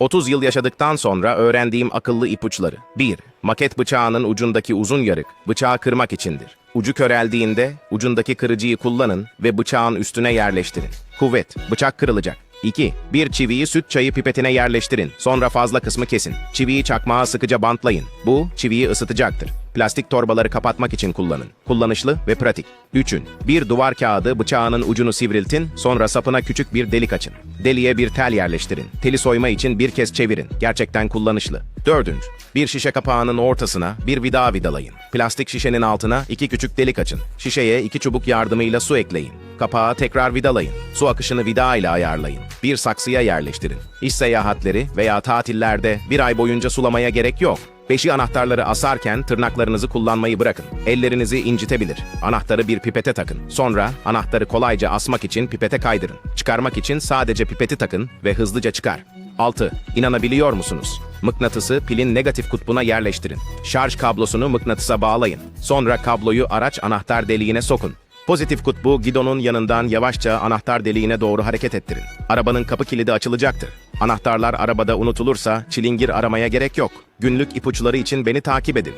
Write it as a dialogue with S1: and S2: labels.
S1: 30 yıl yaşadıktan sonra öğrendiğim akıllı ipuçları. 1. Maket bıçağının ucundaki uzun yarık, bıçağı kırmak içindir. Ucu köreldiğinde ucundaki kırıcıyı kullanın ve bıçağın üstüne yerleştirin. Kuvvet, bıçak kırılacak. 2. Bir çiviyi süt çayı pipetine yerleştirin. Sonra fazla kısmı kesin. Çiviyi çakmağa sıkıca bantlayın. Bu, çiviyi ısıtacaktır. Plastik torbaları kapatmak için kullanın. Kullanışlı ve pratik. 3'ün. Bir duvar kağıdı bıçağının ucunu sivriltin, sonra sapına küçük bir delik açın. Deliğe bir tel yerleştirin. Teli soyma için bir kez çevirin. Gerçekten kullanışlı. 4. Bir şişe kapağının ortasına bir vida vidalayın. Plastik şişenin altına iki küçük delik açın. Şişeye iki çubuk yardımıyla su ekleyin. Kapağı tekrar vidalayın. Su akışını vida ile ayarlayın. Bir saksıya yerleştirin. İş seyahatleri veya tatillerde bir ay boyunca sulamaya gerek yok. Beşi anahtarları asarken tırnaklarınızı kullanmayı bırakın. Ellerinizi incitebilir. Anahtarı bir pipete takın. Sonra anahtarı kolayca asmak için pipete kaydırın. Çıkarmak için sadece pipeti takın ve hızlıca çıkar. 6. İnanabiliyor musunuz? Mıknatısı pilin negatif kutbuna yerleştirin. Şarj kablosunu mıknatısa bağlayın. Sonra kabloyu araç anahtar deliğine sokun. Pozitif kutbu gidonun yanından yavaşça anahtar deliğine doğru hareket ettirin. Arabanın kapı kilidi açılacaktır. Anahtarlar arabada unutulursa çilingir aramaya gerek yok. Günlük ipuçları için beni takip edin.